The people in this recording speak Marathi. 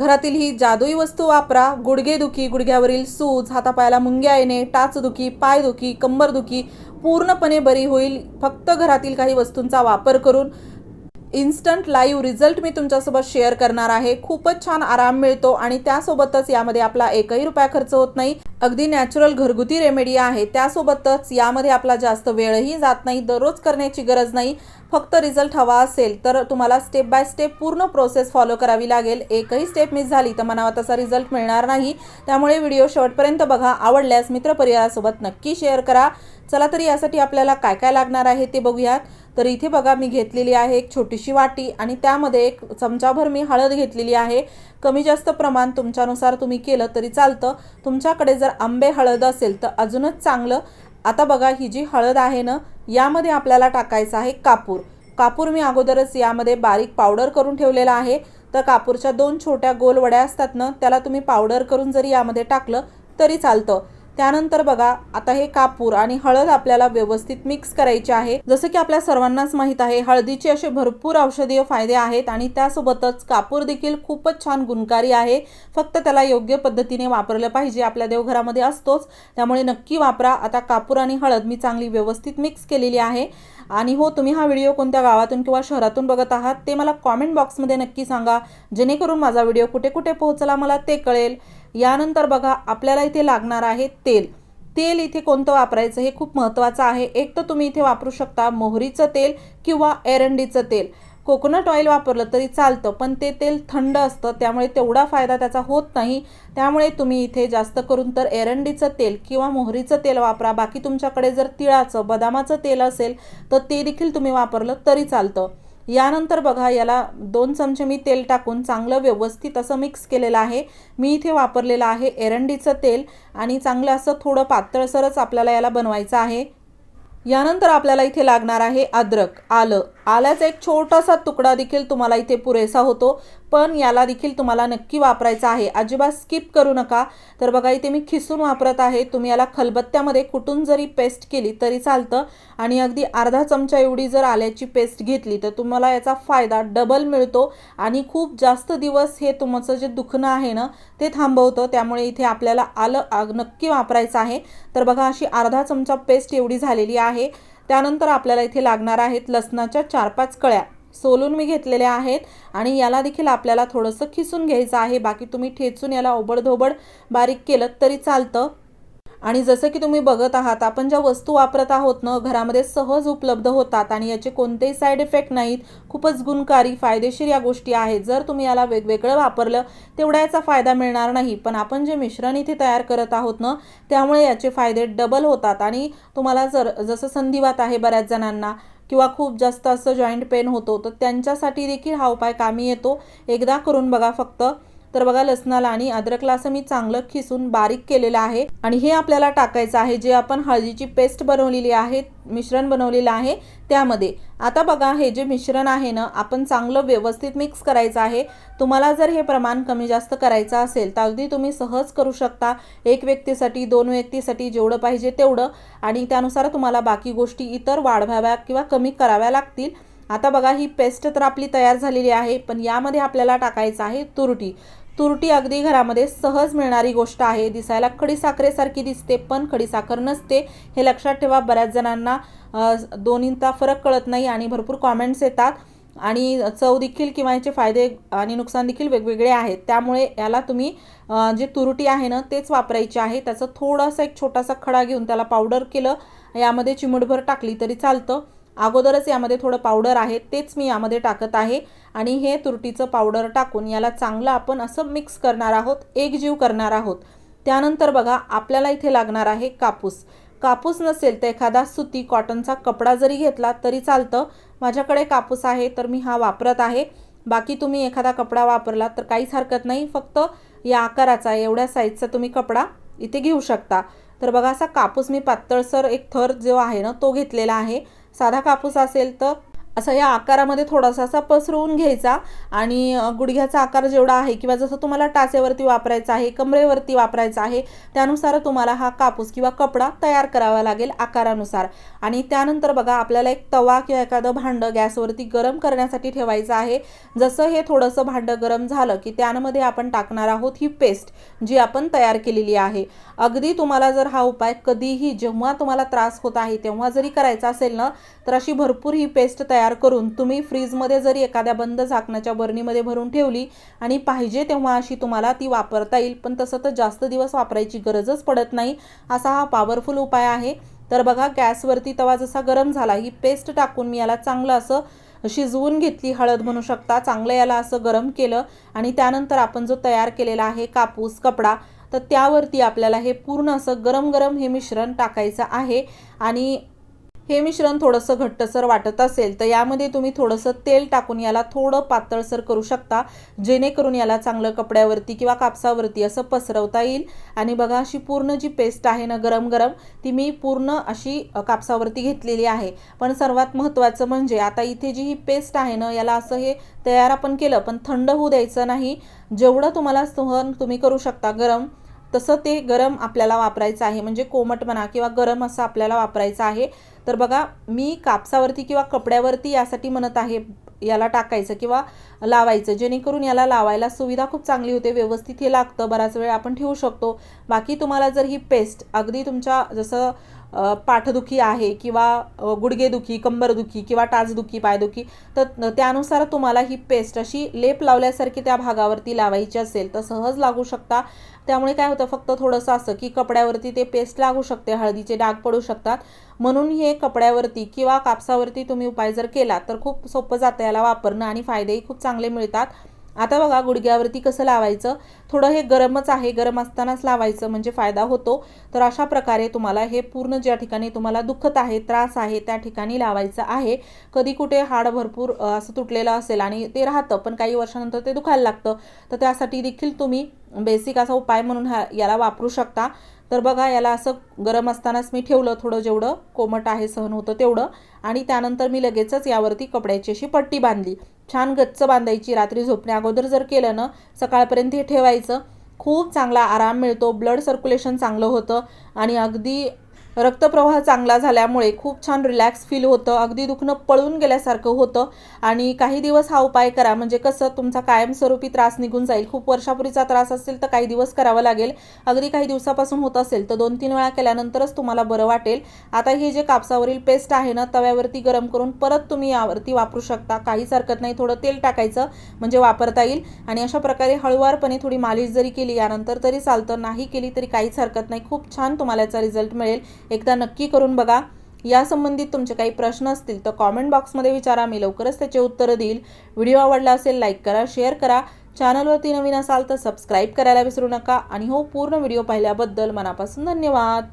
घरातील ही जादुई वस्तू वापरा गुडघेदुखी गुडघ्यावरील सूज हातापायाला मुंग्या येणे टाचदुखी पायदुखी कंबरदुखी पूर्णपणे बरी होईल. फक्त घरातील काही वस्तूंचा वापर करून इन्स्टंट लाईव्ह रिझल्ट मी तुमच्यासोबत शेअर करणार आहे. खूपच छान आराम मिळतो आणि त्यासोबतच यामध्ये आपला एकही रुपया खर्च होत नाही. अगदी नॅचरल घरगुती रेमेडी आहे. त्यासोबतच यामध्ये आपला जास्त वेळही जात नाही. दररोज करण्याची गरज नाही. फक्त रिझल्ट हवा असेल तर तुम्हाला स्टेप बाय स्टेप पूर्ण प्रोसेस फॉलो करावी लागेल. एकही स्टेप मिस झाली तर मनावा तसा रिझल्ट मिळणार नाही. त्यामुळे व्हिडिओ शेवटपर्यंत बघा. आवडल्यास मित्रपरिवारासोबत नक्की शेअर करा. चला तरी यासाठी आपल्याला काय काय लागणार आहे ते बघूयात. तर इथे बघा मी घेतलेली आहे एक छोटीशी वाटी आणि त्यामध्ये एक चमचाभर मी हळद घेतलेली आहे. कमी जास्त प्रमाण तुमच्यानुसार तुम्ही केलं तरी चालतं. तुमच्याकडे जर आंबे हळद असेल तर अजूनच चांगलं. आता बघा ही जी हळद आहे ना यामध्ये आपल्याला टाकायचं आहे कापूर. कापूर मी अगोदरच यामध्ये बारीक पावडर करून ठेवलेला आहे. तर कापूरच्या दोन छोट्या गोल वड्या असतात ना त्याला तुम्ही पावडर करून जरी यामध्ये टाकलं तरी चालतं. त्यानंतर बघा आता हे कापूर आणि हळद आपल्याला व्यवस्थित मिक्स करायची आहे. जसं की आपल्या सर्वांनाच माहीत आहे हळदीचे असे भरपूर औषधीय फायदे आहेत आणि त्यासोबतच कापूर देखील खूपच छान गुणकारी आहे. फक्त त्याला योग्य पद्धतीने वापरलं पाहिजे आपल्या देवघरामध्ये असतोच. त्यामुळे नक्की वापरा. आता कापूर आणि हळद मी चांगली व्यवस्थित मिक्स केलेली आहे. आणि हो तुम्ही हा व्हिडिओ कोणत्या गावातून किंवा शहरातून बघत आहात ते मला कॉमेंट बॉक्समध्ये नक्की सांगा. जेणेकरून माझा व्हिडिओ कुठे कुठे पोहोचला मला ते कळेल. यानंतर बघा आपल्याला इथे लागणार आहे तेल. तेल इथे कोणतं वापरायचं हे खूप महत्त्वाचं आहे. एक तर तुम्ही इथे वापरू शकता मोहरीचं तेल किंवा एरंडीचं तेल. कोकोनट ऑइल वापरलं तरी चालतं पण ते तेल थंड असतं त्यामुळे तेवढा फायदा त्याचा होत नाही. त्यामुळे तुम्ही इथे जास्त करून तर एरंडीचं तेल किंवा मोहरीचं तेल वापरा. बाकी तुमच्याकडे जर तिळाचं बदामाचं तेल असेल तर ते देखील तुम्ही वापरलं तरी चालतं. यानंतर बघा याला दोन चमचे मी तेल टाकून चांगलं व्यवस्थित असं मिक्स केलेलं आहे. मी इथे वापरलेलं आहे एरंडीचं तेल आणि चांगलं असं थोडं पातळसरच आपल्याला याला बनवायचं आहे. यानंतर आपल्याला इथे लागणार आहे अद्रक आलं. आल्याचा एक छोटासा तुकडा देखील तुम्हाला इथे पुरेसा होतो पण याला देखील तुम्हाला नक्की वापरायचा आहे. अजिबात स्किप करू नका. तर बघा इथे मी खिसून वापरत आहे. तुम्ही याला खलबत्त्यामध्ये कुठून जरी पेस्ट केली तरी चालतं. आणि अगदी अर्धा चमचा एवढी जर आल्याची पेस्ट घेतली तर तुम्हाला याचा फायदा डबल मिळतो. आणि खूप जास्त दिवस हे तुमचं जे दुखणं आहे ना ते थांबवतं. त्यामुळे इथे आपल्याला आलं नक्की वापरायचं आहे. तर बघा अशी अर्धा चमचा पेस्ट एवढी झालेली आहे. त्यानंतर आपल्याला इथे लागणार आहेत लसणाच्या चार पाच कळ्या. सोलून मी घेतलेल्या आहेत आणि याला देखील आपल्याला थोडंसं खिसून घ्यायचं आहे. बाकी तुम्ही ठेचून याला ओबडधोबड बारीक केलं तरी चालतं. आणि जसं की तुम्ही बघत आहात आपण ज्या वस्तू वापरत आहोत ना घरामध्ये सहज उपलब्ध होतात आणि याचे कोणतेही साईड इफेक्ट नाहीत. खूपच गुणकारी फायदेशीर या गोष्टी आहेत. जर तुम्ही याला वेगवेगळं वापरलं तेवढा याचा फायदा मिळणार नाही. पण आपण जे मिश्रण इथे तयार करत आहोत ना त्यामुळे याचे फायदे डबल होतात. आणि तुम्हाला जर जसं संधिवात आहे बऱ्याच जणांना किंवा खूप जास्त असं जॉईंट पेन होतो तर त्यांच्यासाठी देखील हा उपाय कामी येतो. एकदा करून बघा फक्त. तर बघा लसणाला आणि अद्रकला असं मी चांगलं खिसून बारीक केलेलं आहे. आणि हे आपल्याला टाकायचं आहे. जे आपण हळदीची पेस्ट बनवलेली आहे मिश्रण बनवलेलं आहे त्यामध्ये. आता बघा हे जे मिश्रण आहे ना आपण चांगलं व्यवस्थित मिक्स करायचं आहे. तुम्हाला जर हे प्रमाण कमी जास्त करायचं असेल तर अगदी तुम्ही सहज करू शकता. एक व्यक्तीसाठी दोन व्यक्तीसाठी जेवढं पाहिजे तेवढं. आणि त्यानुसार तुम्हाला बाकी गोष्टी इतर वाढवाव्या किंवा कमी कराव्या लागतील. आता बघा ही पेस्ट तर आपली तयार झालेली आहे पण यामध्ये आपल्याला टाकायचं आहे तुरटी. तुरटी अगदी घरामध्ये सहज मिळणारी गोष्ट आहे. दिसायला खडीसाखरेसारखी दिसते पण खडीसाखर नसते हे लक्षात ठेवा. बऱ्याच जणांना दोन्हींचा फरक कळत नाही आणि भरपूर कॉमेंट्स येतात. आणि चव देखील किंवा याचे फायदे आणि नुकसान देखील वेगवेगळे आहेत. त्यामुळे याला तुम्ही जे तुरटी आहे ना तेच वापरायचे आहे. त्याचं थोडासा एक छोटासा खडा घेऊन त्याला पावडर केलं. यामध्ये चिमूटभर टाकली तरी चालतं. अगोदरच यामध्ये थोडं पावडर आहे तेच मी यामध्ये टाकत आहे. आणि हे तुरटीचं पावडर टाकून याला चांगलं आपण असं मिक्स करणार आहोत एकजीव करणार आहोत. त्यानंतर बघा आपल्याला इथे लागणार आहे कापूस. कापूस नसेल तर एखादा सुती कॉटनचा कपडा जरी घेतला तरी चालतं. माझ्याकडे कापूस आहे तर मी हा वापरत आहे. बाकी तुम्ही एखादा कपडा वापरला तर काहीच हरकत नाही फक्त या आकाराचा एवढ्या साईजचा तुम्ही कपडा इथे घेऊ शकता. तर बघा असा कापूस मी पातळसर एक थर जो आहे ना तो घेतलेला आहे. साधा कापूस असेल तर असा या आकारामध्ये थोडासा असा पसरवून घ्यायचा आणि गुडघ्याचा आकार जेवढा आहे किंवा जसं तुम्हाला टाचेवरती वापरायचा आहे कमरेवरती वापरायचा आहे त्यानुसार तुम्हाला हा कापूस किंवा कपडा तयार करावा लागेल आकारानुसार. आणि त्यानंतर बघा आपल्याला एक तवा किंवा एखादं भांडं गॅसवरती गरम करण्यासाठी ठेवायचं आहे. जसं हे थोडंसं भांडं गरम झालं की त्यामध्ये आपण टाकणार आहोत ही पेस्ट जी आपण तयार केलेली आहे. अगदी तुम्हाला जर हा उपाय कधीही जेव्हा तुम्हाला त्रास होत आहे तेव्हा जरी करायचा असेल ना तर अशी भरपूर ही पेस्ट तयार तयार करून तुम्ही फ्रीजमध्ये जरी एखाद्या बंद झाकणाच्या बरणीमध्ये भरून ठेवली आणि पाहिजे तेव्हा अशी तुम्हाला ती वापरता येईल पण तसं तर जास्त दिवस वापरायची गरजच पडत नाही असा हा पॉवरफुल उपाय आहे. तर बघा गॅसवरती तवा जसा गरम झाला ही पेस्ट टाकून मी याला चांगलं असं शिजवून घेतली हळद म्हणू शकता चांगलं याला असं गरम केलं आणि त्यानंतर आपण जो तयार केलेला आहे कापूस कपडा तर त्यावरती आपल्याला हे पूर्ण असं गरम गरम हे मिश्रण टाकायचं आहे आणि हे मिश्रण थोडंसं घट्टसर वाटत असेल तर यामध्ये तुम्ही थोडंसं तेल टाकून याला थोडं पातळसर करू शकता जेणेकरून याला चांगलं कपड्यावरती किंवा कापसावरती असं पसरवता येईल. आणि बघा अशी पूर्ण जी पेस्ट आहे ना गरम गरम ती मी पूर्ण अशी कापसावरती घेतलेली आहे. पण सर्वात महत्त्वाचं म्हणजे आता इथे जी ही पेस्ट आहे ना याला असं हे तयार आपण केलं पण थंड होऊ द्यायचं नाही. जेवढं तुम्हाला सहन तुम्ही करू शकता गरम तसं ते गरम आपल्याला वापरायचं आहे. म्हणजे कोमट म्हणा किंवा गरम असं आपल्याला वापरायचं आहे. तर बघा मी कापसावरती किंवा कपड्यावरती यासाठी म्हणत आहे याला टाकायचं किंवा लावायचं. जेणेकरून याला लावायला सुविधा खूप चांगली होते. व्यवस्थित हे लागतं. बराच वेळ आपण ठेवू शकतो. बाकी तुम्हाला जर ही पेस्ट अगदी तुमच्या जसं पाठदुखी आहे किंवा गुडघेदुखी कंबरदुखी किंवा टाचदुखी पायदुखी तर त्यानुसार तुम्हाला ही पेस्ट अशी लेप लावल्यासारखी त्या भागावरती लावायची असेल तर सहज लागू शकता. त्यामुळे काय होतं फक्त थोडंसं असं की कपड्यावरती ते पेस्ट लागू शकते हळदीचे डाग पडू शकतात. म्हणून हे कपड्यावरती किंवा कापसावरती तुम्ही उपाय जर केला तर खूप सोपं जातं याला वापरणं आणि फायदेही खूप चांगले मिळतात. आता बघा गुडघ्यावरती कसं लावायचं? थोडं हे गरमच आहे. गरम असतानाच लावायचं म्हणजे फायदा होतो. तर अशा प्रकारे तुम्हाला हे पूर्ण ज्या ठिकाणी तुम्हाला दुखत आहे त्रास आहे त्या ठिकाणी लावायचं आहे. कधी कुठे हाड भरपूर असं तुटलेलं असेल आणि ते राहतं पण काही वर्षानंतर ते दुखायला लागतं. तर त्यासाठी देखील तुम्ही बेसिक असा उपाय म्हणून हा याला वापरू शकता. तर बघा याला असं गरम असतानाच मी ठेवलं थोडं जेवढं कोमट आहे सहन होतं तेवढं. आणि त्यानंतर मी लगेचच यावरती कपड्याची अशी पट्टी बांधली. छान गच्च बांधायची रात्री झोपण्या अगोदर जर केलं ना सकाळपर्यंत हे ठेवायचं. खूप चांगला आराम मिळतो ब्लड सर्क्युलेशन चांगलं होतं. आणि अगदी रक्तप्रवाह चांगला झाल्यामुळे खूप छान रिलॅक्स फील होतं. अगदी दुखणं पळून गेल्यासारखं होतं. आणि काही दिवस हा उपाय करा. म्हणजे कसं तुमचा कायमस्वरूपी त्रास निघून जाईल. खूप वर्षापूर्वीचा त्रास असेल तर काही दिवस करावा लागेल. अगदी काही दिवसापासून होत असेल तर दोन तीन वेळा केल्यानंतरच तुम्हाला बरं वाटेल. आता हे जे कापसावरील पेस्ट आहे ना तव्यावरती गरम करून परत तुम्ही यावरती वापरू शकता. काहीच हरकत नाही. थोडं तेल टाकायचं म्हणजे वापरता येईल. आणि अशा प्रकारे हळुवारपणे थोडी मालिश जरी केली यानंतर तरी चालतं. नाही केली तरी काहीच हरकत नाही. खूप छान तुम्हाला याचा रिझल्ट मिळेल. एकदा नक्की करून बघा. या संबंधित तुमचे काही प्रश्न असतील तर कॉमेंट बॉक्समध्ये विचारा. मी लवकरच त्याचे उत्तरं देईल. व्हिडिओ आवडला असेल लाईक करा शेअर करा. चॅनलवरती नवीन असाल तर सबस्क्राईब करायला विसरू नका. आणि हो पूर्ण व्हिडिओ पाहिल्याबद्दल मनापासून धन्यवाद.